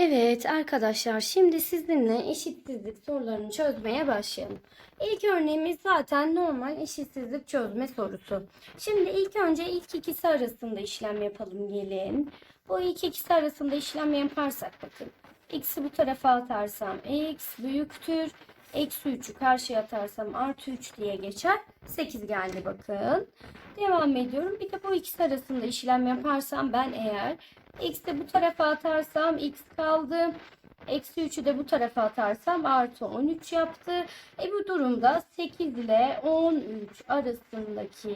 Evet arkadaşlar şimdi sizinle eşitsizlik sorularını çözmeye başlayalım. İlk örneğimiz zaten normal eşitsizlik çözme sorusu. Şimdi ilk önce ilk ikisi arasında işlem yapalım gelin. Bu ilk ikisi arasında işlem yaparsak bakın. X'i bu tarafa atarsam x büyüktür. Eksi 3'ü karşıya atarsam artı 3 diye geçer. 8 geldi bakın. Devam ediyorum. Bir de bu ikisi arasında işlem yaparsam ben eğer x'i bu tarafa atarsam x kaldı. Eksi 3'ü de bu tarafa atarsam artı 13 yaptı. E bu durumda 8 ile 13 arasındaki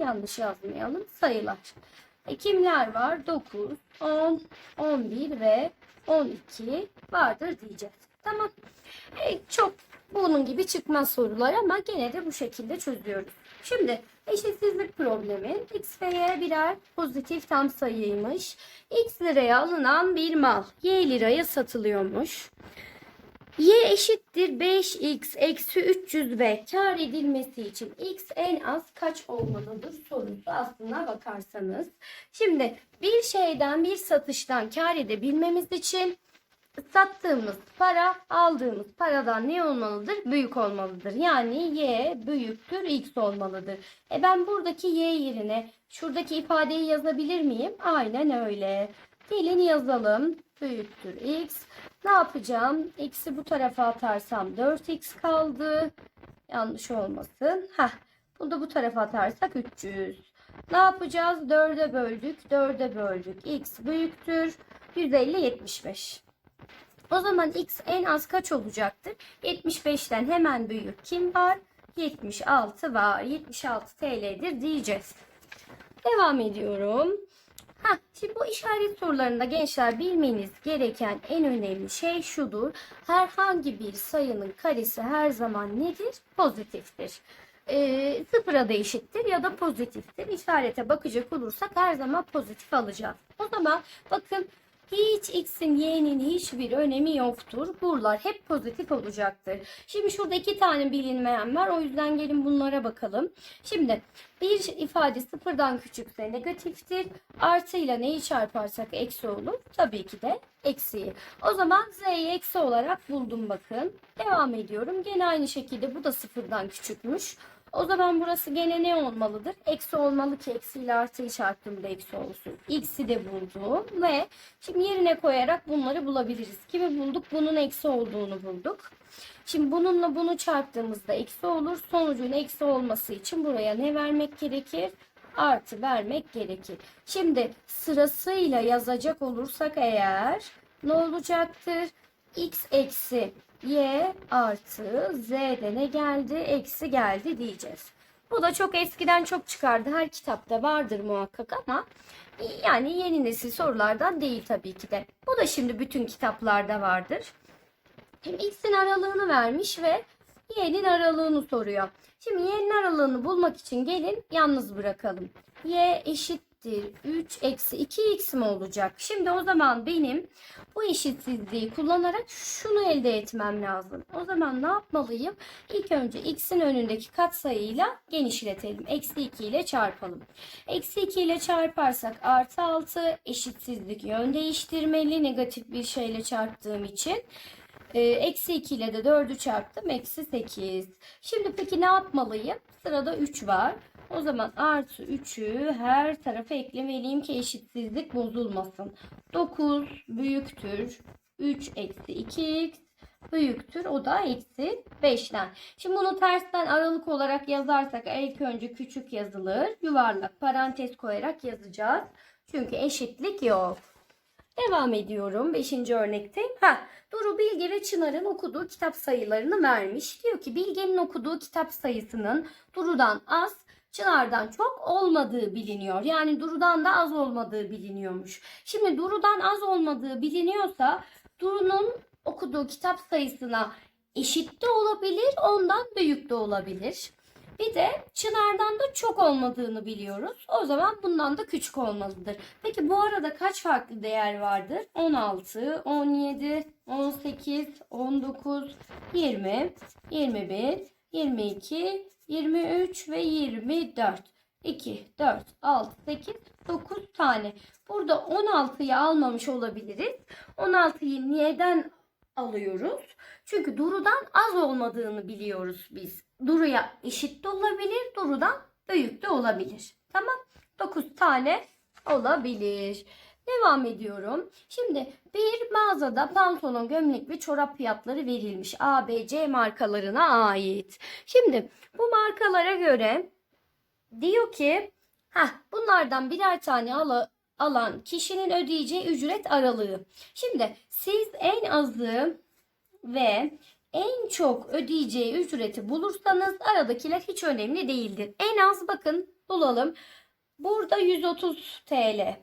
yanlış yazmayalım sayılar. E kimler var? 9, 10, 11 ve 12 vardır diyeceğiz. Tamam. E, çok bunun gibi çıkmaz sorular ama gene de bu şekilde çözüyoruz. Şimdi eşitsizlik problemi x ve y birer pozitif tam sayıymış. x liraya alınan bir mal y liraya satılıyormuş. y eşittir 5x eksi 300 ve kar edilmesi için x en az kaç olmalıdır sorusu aslına bakarsanız. Şimdi bir şeyden bir satıştan kar edebilmemiz için sattığımız para aldığımız paradan ne olmalıdır? Büyük olmalıdır. Yani y büyüktür x olmalıdır. E ben buradaki y yerine şuradaki ifadeyi yazabilir miyim? Aynen öyle. Gelin yazalım. Büyüktür x. Ne yapacağım? X'i bu tarafa atarsam 4x kaldı. Yanlış olmasın. Heh. Bunu da bu tarafa atarsak 300. Ne yapacağız? 4'e böldük. 4'e böldük. X büyüktür. 150 75. O zaman x en az kaç olacaktır? 75'ten hemen büyük kim var? 76 var. 76 TL'dir diyeceğiz. Devam ediyorum. Ha, şimdi bu işaret sorularında gençler bilmeniz gereken en önemli şey şudur. Herhangi bir sayının karesi her zaman nedir? Pozitiftir. Ee, sıfıra da eşittir ya da pozitiftir. İşarete bakacak olursak her zaman pozitif alacağız. O zaman bakın hiç x'in y'nin hiçbir önemi yoktur. Buralar hep pozitif olacaktır. Şimdi şurada iki tane bilinmeyen var. O yüzden gelin bunlara bakalım. Şimdi bir ifade sıfırdan küçükse negatiftir. Artıyla neyi çarparsak eksi olur. Tabii ki de eksiyi. O zaman z'yi eksi olarak buldum bakın. Devam ediyorum. Gene aynı şekilde bu da sıfırdan küçükmüş. O zaman burası gene ne olmalıdır? Eksi olmalı ki eksiyle artıyı çarptığımda eksi olsun. X'i de buldum ve şimdi yerine koyarak bunları bulabiliriz. Kimi bulduk? Bunun eksi olduğunu bulduk. Şimdi bununla bunu çarptığımızda eksi olur. Sonucun eksi olması için buraya ne vermek gerekir? Artı vermek gerekir. Şimdi sırasıyla yazacak olursak eğer ne olacaktır? X eksi y artı z'de ne geldi? Eksi geldi diyeceğiz. Bu da çok eskiden çok çıkardı. Her kitapta vardır muhakkak ama yani yeni nesil sorulardan değil tabii ki de. Bu da şimdi bütün kitaplarda vardır. Hem x'in aralığını vermiş ve y'nin aralığını soruyor. Şimdi y'nin aralığını bulmak için gelin yalnız bırakalım. y eşittir 3 eksi 2x mi olacak? Şimdi o zaman benim bu eşitsizliği kullanarak şunu elde etmem lazım. O zaman ne yapmalıyım? İlk önce x'in önündeki katsayıyla genişletelim. Eksi 2 ile çarpalım. Eksi 2 ile çarparsak artı 6 eşitsizlik yön değiştirmeli. Negatif bir şeyle çarptığım için. Ee, Eksi 2 ile de 4'ü çarptım. Eksi 8. Şimdi peki ne yapmalıyım? Sırada 3 var. O zaman artı 3'ü her tarafa eklemeliyim ki eşitsizlik bozulmasın. 9 büyüktür. 3 eksi 2x büyüktür. O da eksi 5'ten. Şimdi bunu tersten aralık olarak yazarsak ilk önce küçük yazılır. Yuvarlak parantez koyarak yazacağız. Çünkü eşitlik yok. Devam ediyorum 5. örnekte. Ha, Duru Bilge ve Çınar'ın okuduğu kitap sayılarını vermiş. Diyor ki Bilge'nin okuduğu kitap sayısının Duru'dan az, Çınar'dan çok olmadığı biliniyor. Yani Duru'dan da az olmadığı biliniyormuş. Şimdi Duru'dan az olmadığı biliniyorsa Duru'nun okuduğu kitap sayısına eşit de olabilir, ondan büyük de olabilir. Bir de Çınar'dan da çok olmadığını biliyoruz. O zaman bundan da küçük olmalıdır. Peki bu arada kaç farklı değer vardır? 16, 17, 18, 19, 20, 21, 22, 23 ve 24. 2, 4, 6, 8, 9 tane. Burada 16'yı almamış olabiliriz. 16'yı neden alıyoruz? Çünkü Duru'dan az olmadığını biliyoruz biz. Duru'ya eşit de olabilir, Duru'dan büyük de olabilir. Tamam. 9 tane olabilir. Devam ediyorum. Şimdi bir mağazada pantolon, gömlek ve çorap fiyatları verilmiş. A, B, C markalarına ait. Şimdi bu markalara göre diyor ki Heh, bunlardan birer tane ala- alan kişinin ödeyeceği ücret aralığı. Şimdi siz en azı ve en çok ödeyeceği ücreti bulursanız aradakiler hiç önemli değildir. En az bakın bulalım. Burada 130 TL.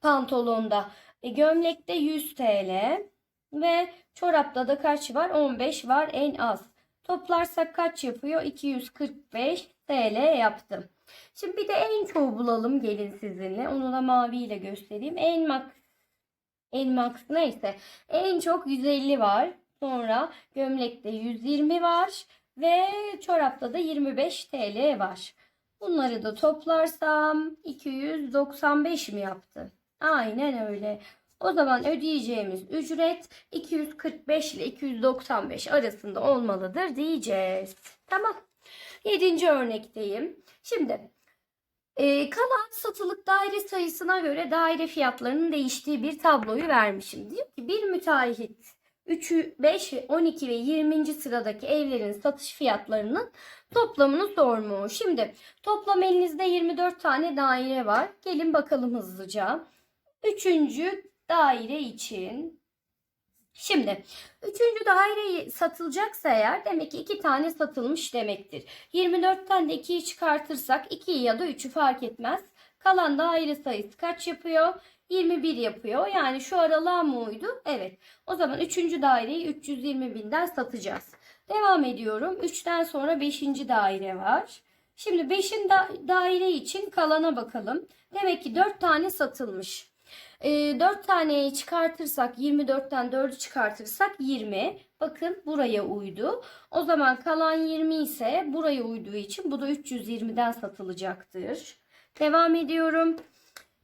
Pantolonda. E, gömlekte 100 TL. Ve çorapta da kaç var? 15 var en az. Toplarsak kaç yapıyor? 245 TL yaptı. Şimdi bir de en çoğu bulalım gelin sizinle. Onu da maviyle göstereyim. En max en max neyse. En çok 150 var. Sonra gömlekte 120 var. Ve çorapta da 25 TL var. Bunları da toplarsam 295 mi yaptı? Aynen öyle. O zaman ödeyeceğimiz ücret 245 ile 295 arasında olmalıdır diyeceğiz. Tamam. Yedinci örnekteyim. Şimdi e, kalan satılık daire sayısına göre daire fiyatlarının değiştiği bir tabloyu vermişim. Diyor ki bir müteahhit 3, 5, 12 ve 20. sıradaki evlerin satış fiyatlarının toplamını sormuş. Şimdi toplam elinizde 24 tane daire var. Gelin bakalım hızlıca. Üçüncü daire için Şimdi üçüncü daire satılacaksa eğer demek ki iki tane satılmış demektir. 24'ten de 2'yi çıkartırsak 2'yi ya da 3'ü fark etmez. Kalan daire sayısı kaç yapıyor? 21 yapıyor. Yani şu aralığa mı uydu? Evet. O zaman üçüncü daireyi 320 binden satacağız. Devam ediyorum. 3'ten sonra 5. daire var. Şimdi 5. Da daire için kalana bakalım. Demek ki 4 tane satılmış. E, 4 taneyi çıkartırsak 24'ten 4'ü çıkartırsak 20. Bakın buraya uydu. O zaman kalan 20 ise buraya uyduğu için bu da 320'den satılacaktır. Devam ediyorum.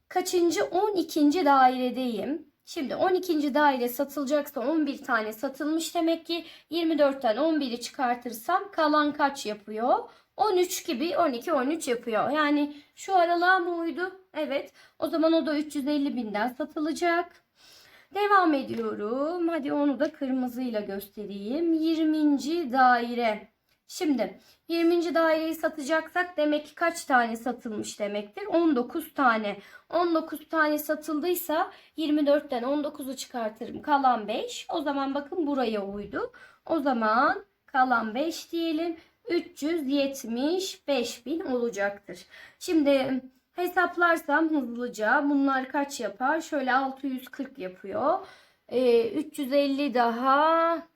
Kaçıncı? 12. dairedeyim. Şimdi 12. daire satılacaksa 11 tane satılmış demek ki 24'ten 11'i çıkartırsam kalan kaç yapıyor? 13 gibi 12 13 yapıyor. Yani şu aralığa mı uydu? Evet. O zaman o da 350 binden satılacak. Devam ediyorum. Hadi onu da kırmızıyla göstereyim. 20. daire. Şimdi 20. daireyi satacaksak demek ki kaç tane satılmış demektir? 19 tane. 19 tane satıldıysa 24'ten 19'u çıkartırım. Kalan 5. O zaman bakın buraya uydu. O zaman kalan 5 diyelim. 375 bin olacaktır. Şimdi hesaplarsam hızlıca bunlar kaç yapar? Şöyle 640 yapıyor. Ee, 350 daha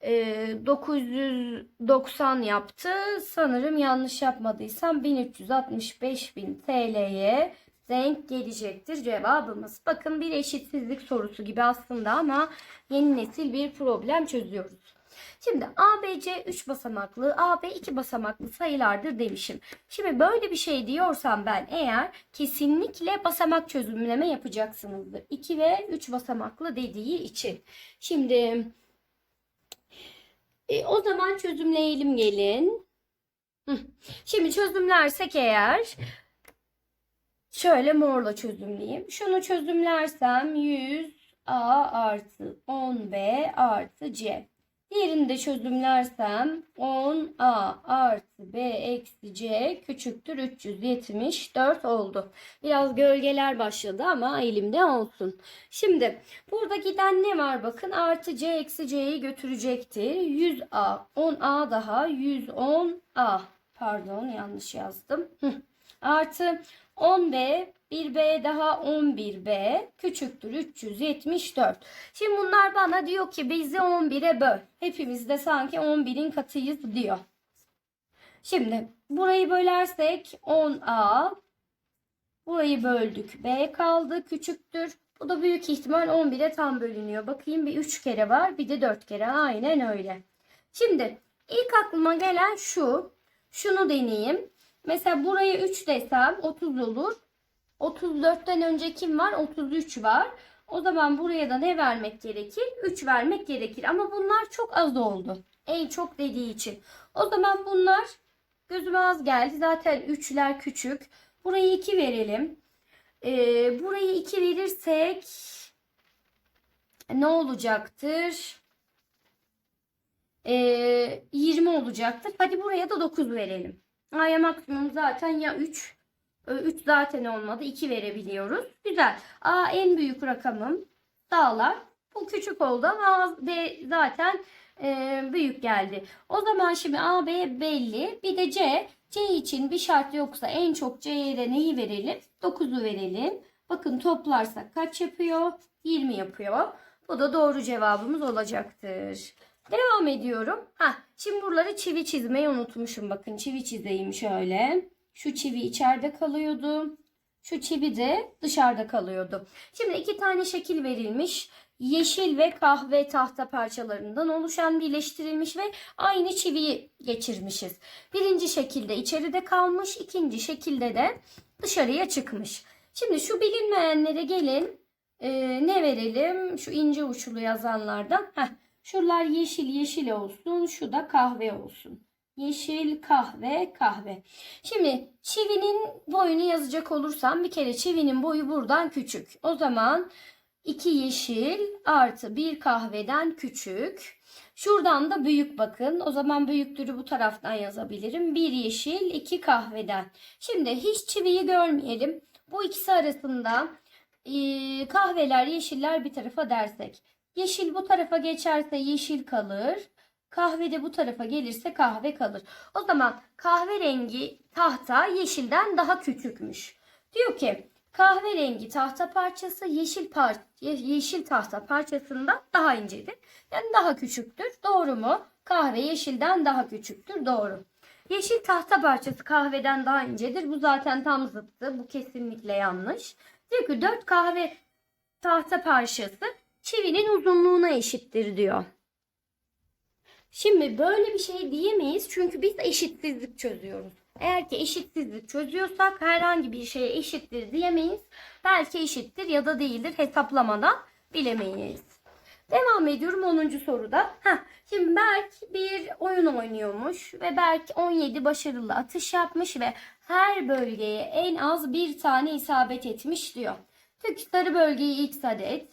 e, 990 yaptı. Sanırım yanlış yapmadıysam 1365 bin TL'ye denk gelecektir cevabımız. Bakın bir eşitsizlik sorusu gibi aslında ama yeni nesil bir problem çözüyoruz. Şimdi ABC 3 basamaklı, AB 2 basamaklı sayılardır demişim. Şimdi böyle bir şey diyorsam ben eğer kesinlikle basamak çözümleme yapacaksınızdır. 2 ve 3 basamaklı dediği için. Şimdi e, o zaman çözümleyelim gelin. Şimdi çözümlersek eğer şöyle morla çözümleyeyim. Şunu çözümlersem 100 A artı 10B artı C. Diğerini de çözümlersem 10a artı b eksi c küçüktür 374 oldu. Biraz gölgeler başladı ama elimde olsun. Şimdi burada giden ne var bakın artı c eksi c'yi götürecektir. 100a 10a daha 110a pardon yanlış yazdım. Artı 10b 1b daha 11b küçüktür 374. Şimdi bunlar bana diyor ki bizi 11'e böl. Hepimiz de sanki 11'in katıyız diyor. Şimdi burayı bölersek 10a burayı böldük b kaldı küçüktür. Bu da büyük ihtimal 11'e tam bölünüyor. Bakayım bir 3 kere var bir de 4 kere aynen öyle. Şimdi ilk aklıma gelen şu. Şunu deneyeyim. Mesela buraya 3 desem 30 olur. 34'ten önce kim var? 33 var. O zaman buraya da ne vermek gerekir? 3 vermek gerekir. Ama bunlar çok az oldu. En çok dediği için. O zaman bunlar gözüme az geldi. Zaten 3'ler küçük. Burayı 2 verelim. Ee, burayı 2 verirsek ne olacaktır? Ee, 20 olacaktır. Hadi buraya da 9 verelim. A'ya maksimum zaten ya 3 3 zaten olmadı. 2 verebiliyoruz. Güzel. A en büyük rakamım. Dağlar. Bu küçük oldu ama B zaten e, büyük geldi. O zaman şimdi A, B belli. Bir de C. C için bir şart yoksa en çok C'ye de neyi verelim? 9'u verelim. Bakın toplarsak kaç yapıyor? 20 yapıyor. Bu da doğru cevabımız olacaktır. Devam ediyorum. Ha, şimdi buraları çivi çizmeyi unutmuşum. Bakın çivi çizeyim şöyle. Şu çivi içeride kalıyordu. Şu çivi de dışarıda kalıyordu. Şimdi iki tane şekil verilmiş. Yeşil ve kahve tahta parçalarından oluşan birleştirilmiş ve aynı çiviyi geçirmişiz. Birinci şekilde içeride kalmış, ikinci şekilde de dışarıya çıkmış. Şimdi şu bilinmeyenlere gelin. Ee, ne verelim? Şu ince uçlu yazanlardan. Heh, şuralar yeşil yeşil olsun, şu da kahve olsun. Yeşil, kahve, kahve. Şimdi çivinin boyunu yazacak olursam bir kere çivinin boyu buradan küçük. O zaman 2 yeşil artı 1 kahveden küçük. Şuradan da büyük bakın. O zaman büyüktürü bu taraftan yazabilirim. 1 yeşil, 2 kahveden. Şimdi hiç çiviyi görmeyelim. Bu ikisi arasında e, kahveler, yeşiller bir tarafa dersek. Yeşil bu tarafa geçerse yeşil kalır. Kahve de bu tarafa gelirse kahve kalır. O zaman kahverengi tahta yeşilden daha küçükmüş. Diyor ki kahverengi tahta parçası yeşil par yeşil tahta parçasından daha incedir. Yani daha küçüktür. Doğru mu? Kahve yeşilden daha küçüktür. Doğru. Yeşil tahta parçası kahveden daha incedir. Bu zaten tam zıttı. Bu kesinlikle yanlış. Diyor ki 4 kahve tahta parçası çivinin uzunluğuna eşittir diyor. Şimdi böyle bir şey diyemeyiz çünkü biz eşitsizlik çözüyoruz. Eğer ki eşitsizlik çözüyorsak herhangi bir şeye eşittir diyemeyiz. Belki eşittir ya da değildir hesaplamadan bilemeyiz. Devam ediyorum 10. soruda. Heh, şimdi Berk bir oyun oynuyormuş ve Berk 17 başarılı atış yapmış ve her bölgeye en az bir tane isabet etmiş diyor. Tük sarı bölgeyi x adet,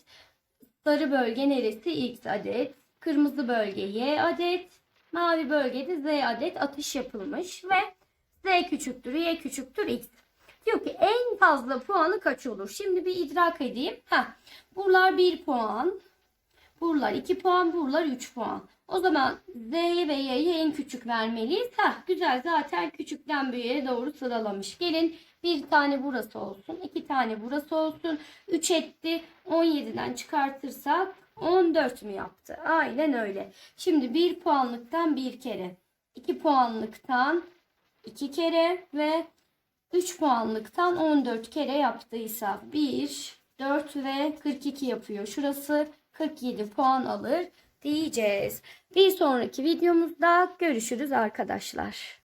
sarı bölge neresi x adet, kırmızı bölge y adet, mavi bölgede z adet atış yapılmış ve z küçüktür, y küçüktür x. Diyor ki en fazla puanı kaç olur? Şimdi bir idrak edeyim. Heh, buralar 1 puan, buralar 2 puan, buralar 3 puan. O zaman Z'ye ve Y'ye en küçük vermeliyiz. Heh, güzel zaten küçükten büyüğe doğru sıralamış. Gelin bir tane burası olsun, iki tane burası olsun. 3 etti. 17'den çıkartırsak 14 mü yaptı? Aynen öyle. Şimdi 1 puanlıktan bir kere, 2 puanlıktan 2 kere ve 3 puanlıktan 14 kere yaptıysa 1, 4 ve 42 yapıyor. Şurası 47 puan alır diyeceğiz. Bir sonraki videomuzda görüşürüz arkadaşlar.